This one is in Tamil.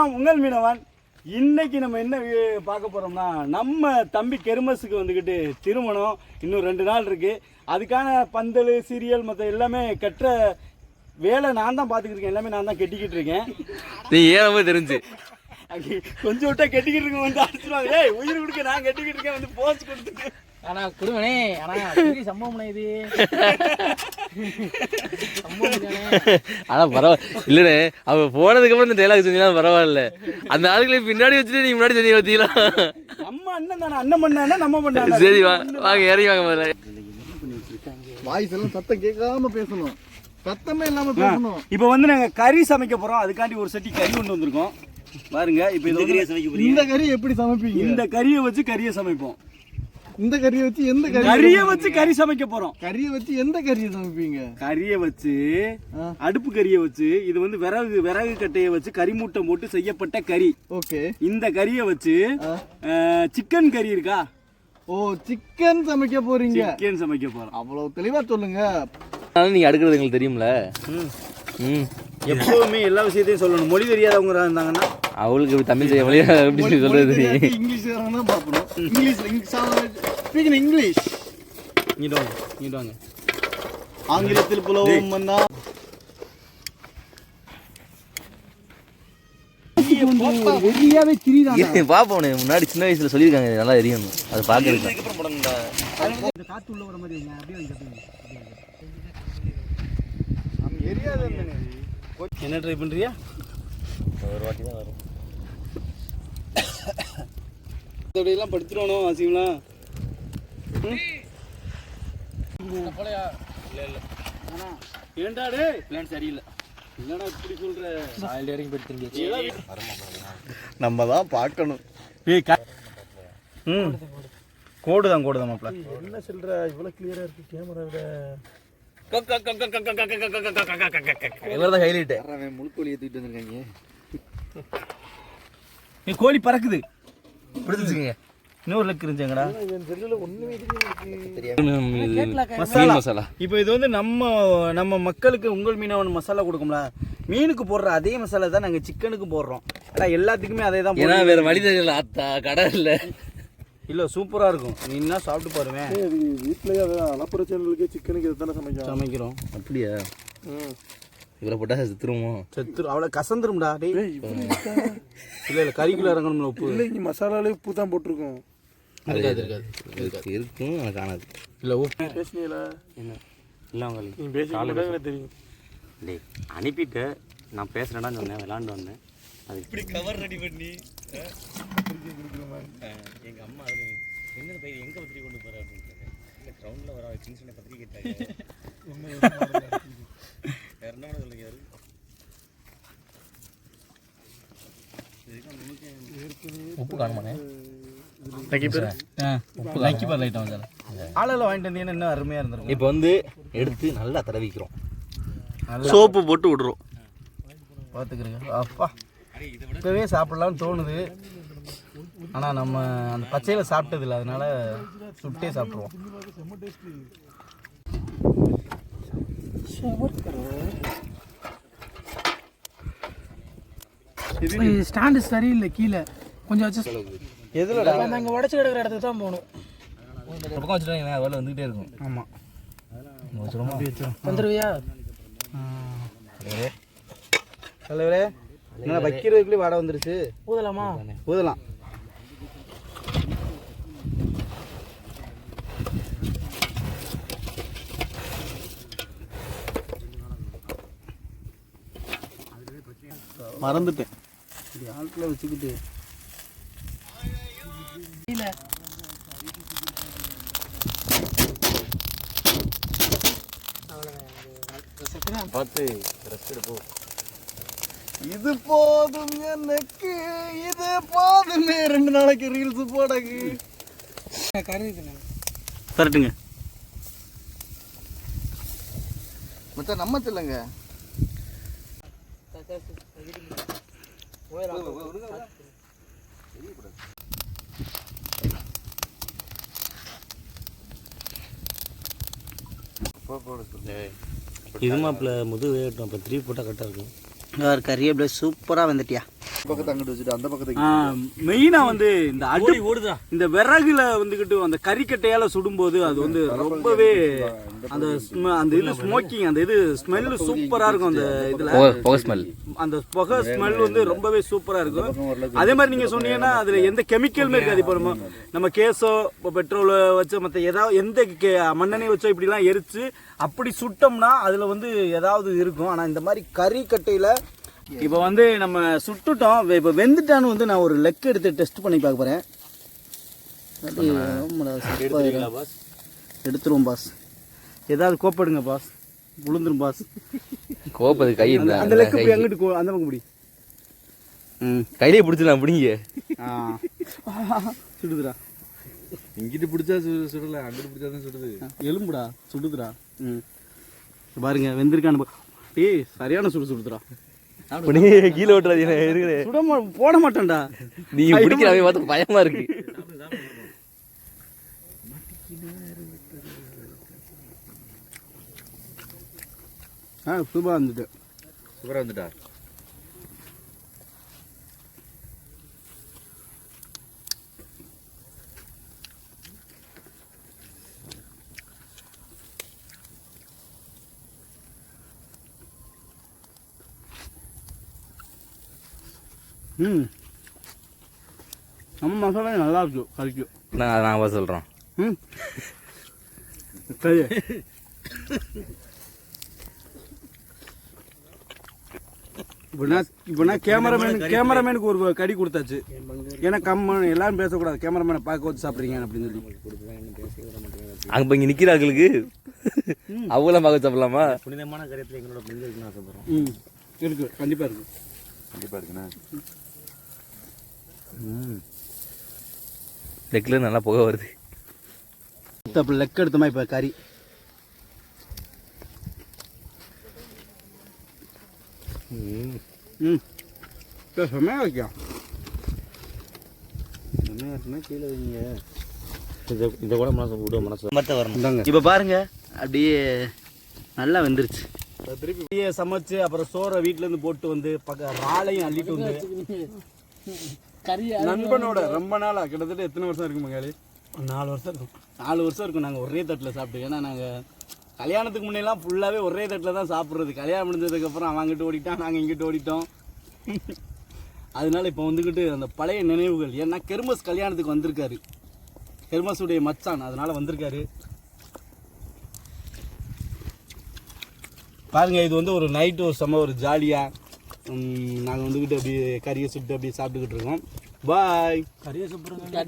நான் உங்கள் மீனவன். இன்னைக்கு நம்ம என்ன பார்க்க போறோம்னா நம்ம தம்பி கெருமஸுக்கு வந்துக்கிட்டு திருமணம். இன்னும் ரெண்டு நாள் இருக்கு. அதுக்கான பந்தல் சீரியல் மற்ற எல்லாமே கட்டுற வேலை நான் தான் பார்த்துக்கிட்டு இருக்கேன். எல்லாமே நான் தான் கட்டிக்கிட்டு இருக்கேன். நீ ஏறவே தெரிஞ்சு. கொஞ்சம் விட்டா கட்டிக்கிட்டு இருக்கேன் வந்து அடிச்சிருவாங்க. ஏய் உயிர் கொடுக்க நான் கட்டிக்கிட்டு இருக்கேன். வந்து போஸ் கொடுத்துட்டு. ஆனா குடும்பனே ஆனா பெரிய இது. சம்பவம் தானே. ஆனா பரவாயில்ல இல்லனே அவ போனதுக்கு அப்புறம் இந்த டைலாக் செஞ்சா பரவாயில்ல. அந்த ஆளுகளை பின்னாடி வச்சுட்டு நீ முன்னாடி சொன்னீங்க பார்த்தீங்களா நம்ம அண்ணன் தானே அண்ணன் பண்ணானே நம்ம பண்ணானே? சரி வா வாங்க இறங்கி வாங்க முதல்ல. வாய்ஸ் எல்லாம் சத்தம் கேட்காம பேசணும். சத்தமே இல்லாம பேசணும். இப்போ வந்து நாங்க கறி சமைக்க போறோம். அதுக்காண்டி ஒரு சட்டி கறி கொண்டு வந்திருக்கோம். பாருங்க இப்போ இந்த கறியை சமைக்க இந்த கறி எப்படி சமைப்பீங்க இந்த கறியை வச்சு கறியை சமைப்போம். இந்த கறியை வச்சு எந்த கறி கறியை வச்சு கறி சமைக்க போறோம். கறியை வச்சு எந்த கறியை சமைப்பீங்க? கறியை வச்சு. அடுப்பு கறியை வச்சு இது வந்து விறகு விறகு கட்டையை வச்சு கறி மூட்டை போட்டு செய்யப்பட்ட கறி. ஓகே. இந்த கறியை வச்சு. சிக்கன் கறி இருக்கா? ஓ சிக்கன் சமைக்க போறீங்க. சிக்கன் சமைக்க போறோம். அவ்வளவு தெளிவா சொல்லுங்க. ஆனா நீங்க அடுக்கிறது எங்களுக்கு தெரியும்ல. ம். எப்பவுமே எல்லா விஷயத்தையும் சொல்லணும். மொழி தெரியாதவங்க இருந்தாங்கன்னா அவளுக்கு இப்படி தமிழ் செய்ய வழியா எப்படி சொல்றது நீ? இங்கிலீஷ் தான் பார்க்கணும். இங்கிலீஷ்ல இங்கிலீஷ் இங்கிட்டு வாங்க இங்கிட்டு வாங்க. ஆங்கிலத்தில் புலவும் திரிதான் பாப்போம் முன்னாடி சின்ன வயசுல சொல்லியிருக்காங்க நல்லா எரியும் அது பாக்குறதுக்கு காத்து உள்ள வர மாதிரி. அப்படியே. என்ன ட்ரை பண்றியா? ஒரு வாட்டி தான் வரும். இதோடையெல்லாம் படுத்துருவானோ அசிங்கலாம் போலயா ஏன்டா டேய் பிளான் சரியில்லை என்னடா இப்படி சொல்ற ஆயில் இறங்கி திரும்பி நம்ம தான் பார்க்கணும் ஏய் கா ம் கோடு தான் கோடு தான் மாப்ள என்ன சொல்ற இவ்வளவு கிளியரா இருக்கு கேமரா விட இவர் தான் ஹைலைட் முழுக்கோழி ஏத்திட்டு வந்திருக்காங்க நீ கோழி பறக்குது பிடிச்சிருக்கீங்க இன்னொரு லக்கு இருந்துச்சாங்கடா. மசாலா மசாலா. இப்போ இது வந்து நம்ம நம்ம மக்களுக்கு உங்கள் மீனவன் மசாலா கொடுக்கும்ல. மீனுக்கு போடுற அதே மசாலா தான் நாங்கள் சிக்கனுக்கு போடுறோம். ஆனால் எல்லாத்துக்குமே அதே தான் ஏன்னா வேற வழி தெரியல. ஆத்தா கடை இல்ல. இல்லை சூப்பராக இருக்கும். நீ என்ன சாப்பிட்டு பாருவேன் வீட்லயே அதான் அலப்புற சேனலுக்கு சிக்கனுக்கு இதை தானே சமைக்கிறோம். அப்படியா? இவரை போட்டா செத்துருமோ செத்து அவ்வளோ கசந்துரும்டா. டேய் இல்லை இல்லை கறிக்குள்ள இறங்கணும்ல உப்பு. இல்லை இங்கே மசாலாலே உப்பு தான் போட்டிருக்கோம். இருக்காது இருக்காது. இருக்கு இருக்கும் எனக்கு காணாது. இல்லை உப்பு. பேசினீங்களா என்ன? இல்லை உங்களுக்கு நீ எனக்கு தெரியும்? டேய் அனுப்பிட்டு. நான் பேசுறேன்னு சொன்னேன் விளாண்டு வந்தேன். அது இப்படி கவர் ரெடி பண்ணி எங்கள் அம்மா அது என்ன பயிர் எங்கே பத்திரிக்கை கொண்டு போகிற அப்படின்னு இல்லை கிரவுண்டில் வர சின்ன சின்ன பத்திரிக்கை வேற என்ன சொல்லுங்க உப்பு காணுமாண்ணே ஆளில் வாங்கிட்டு வந்தீங்கன்னா இன்னும் அருமையாக இருந்திருக்கும். இப்போ வந்து எடுத்து நல்லா தடவிக்கிறோம். சோப்பு போட்டு விடுறோம். பார்த்துக்கிறேங்க. அப்பா. இப்போவே சாப்பிடலாம்னு தோணுது. ஆனால் நம்ம அந்த பச்சையில் சாப்பிட்டது இல்லை அதனால சுட்டே சாப்பிட்ருவோம் ஸ்டாண்டு சரியில்லை கீழே. கொஞ்சம் வச்சு எதுலடா? அங்கே உடச்சி கிடக்கிற இடத்துக்கு தான் போகணும். பக்கம் வச்சுட்டோம் வேலை வந்துகிட்டே இருக்கும். ஆமாம் வந்துருவியா? தலைவரே. என்ன வைக்கிறதுக்குள்ளே வாடை வந்துருச்சு. ஊதலாமா? ஊதலாம். மறந்துட்டேன். இப்படி ஆட்களை வச்சுக்கிட்டு. பார்த்து ரெஸ்ட் எடுப்போம் இது போதும் எனக்கு இது போதுமே. ரெண்டு நாளைக்கு ரீல்ஸ் போடக்கு தரட்டுங்க. மச்சான் நம்ம சொல்லுங்க. இது மாப்பிள்ள முது வேகட்டும் அப்போ த்ரீ போட்டால் கரெக்டாக இருக்கும். கறி அப்படியே சூப்பராக வந்துட்டியா? பக்கத்தை அங்கிட்டு வச்சுட்டு அந்த பக்கத்துக்கு மெயினா வந்து இந்த அடு ஓடி ஓடுதா? இந்த விறகுல வந்துகிட்டு அந்த கறிக்கட்டையால சுடும்போது அது வந்து ரொம்பவே அந்த ஸ்ம- அந்த இது ஸ்மோக்கிங் அந்த இது ஸ்மெல் சூப்பரா இருக்கும் அந்த இதுல. ஸ்மெல் அந்த புகை ஸ்மெல் வந்து ரொம்பவே சூப்பரா இருக்கும். அதே மாதிரி நீங்க சொன்னீங்கன்னா அதுல எந்த கெமிக்கலுமே இருக்காது. இப்போ நம்ம நம்ம கேஸோ இப்போ பெட்ரோல் வச்சு மற்ற ஏதாவது எந்த கே- மண்ணெண்ணெய் வச்சோ இப்படிலாம் எரிச்சு அப்படி சுட்டோம்னா அதுல வந்து ஏதாவது இருக்கும். ஆனா இந்த மாதிரி கறி கட்டையில இப்போ வந்து நம்ம சுட்டுட்டோம். இப்போ வெந்துட்டான்னு வந்து நான் ஒரு லெக் எடுத்து டெஸ்ட் பண்ணி பார்க்க இருக்கு. எடுத்துருவோம் பாஸ். ஏதாவது கோப்படுங்க பாஸ். விழுந்துரும் பாஸ். கோப்பது கை அந்த இருந்தா அந்த லெக் போய் அங்கிட்டு கோ- அந்த பக்கம் முடி ம் கையிலே பிடிச்சிடலாம் பிடிங்க. சுடுதுடா. இங்கிட்டு பிடிச்சா சுடல அங்கிட்டு பிடிச்சா தான் சுடுது. எலும்புடா சுடுதுடா. ம். இங்க பாருங்க வெந்திருக்கான்னு பா- டேய் சரியான சுடு சுடுதுடா. பிடிங்க கீழே ஓட்டுறாதீங்க இருக்குது. சுட மா போட மாட்டேன்டா. நீ பிடிக்கிற அவன் பார்த்து பயமா இருக்கு. ஆ சூப்பராக வந்துட்டு. சூப்பரா வந்துட்டா? ம். நம்ம மசாலா நல்லா இருக்கு கறிக்கு. நான் நான் பதில் சொல்றோம் ம். சரி இப்படின்னா இப்படின்னா கேமராமேன் கேமராமேனுக்கு ஒரு கடி கொடுத்தாச்சு. ஏன்னா கம்மன் எல்லாரும் பேசக்கூடாது. கேமராமேனை பார்க்க வச்சு சாப்பிட்றீங்க அப்படின்னு சொல்லி. அங்க இங்க நிக்கிறாங்களுக்கு அவங்களாம் பார்க்க சாப்பிடலாமா? புனிதமான காரியத்தில் எங்களோட பங்கு இருக்குன்னு ஆசைப்படுறோம் ம். இருக்கு. கண்டிப்பாக இருக்கு. கண்டிப்பா இருக்குண்ணா. லெக்ல நல்லா புகை வருது. அப்போ லெக் எடுத்தோமா இப்போ கறி? ம். செம்மையாக வைக்கும் என்ன இருக்குன்னா கீழே வைங்க. இதை இதை கூட மனசு விட மனசு. மற்ற வரணும். இப்போ பாருங்க அப்படியே நல்லா வெந்துருச்சு. திருப்பி அப்படியே சமைச்சு அப்புறம் சோறை வீட்ல இருந்து போட்டு வந்து பக்க ராளையும் அள்ளிட்டு வந்து நண்பனோட ரொம்ப நாளா கிட்டத்தட்ட எத்தனை வருஷம் இருக்கு மங்காளி? நாலு வருஷம் இருக்கும். நாலு வருஷம் இருக்கும். நாங்கள் ஒரே தட்டில் சாப்பிட்டு. ஏன்னா நாங்கள் கல்யாணத்துக்கு முன்னெல்லாம் ஃபுல்லாகவே ஒரே தட்டில் தான் சாப்பிட்றது. கல்யாணம் முடிஞ்சதுக்கப்புறம் அவன் அங்கிட்டு ஓடிட்டான் நாங்கள் இங்கிட்டு ஓடிட்டோம். அதனால இப்போ வந்துக்கிட்டு அந்த பழைய நினைவுகள். ஏன்னா கெர்மஸ் கல்யாணத்துக்கு வந்திருக்காரு. கெர்மஸுடைய மச்சான். அதனால வந்திருக்காரு. பாருங்க இது வந்து ஒரு நைட்டு ஒரு செம்ம ஒரு ஜாலியாக நாங்கள் வந்துக்கிட்டு அப்படியே கறியை சுட்டு அப்படியே சாப்பிட்டுக்கிட்டு இருக்கோம். பாய் கறியை சுப்புறோம்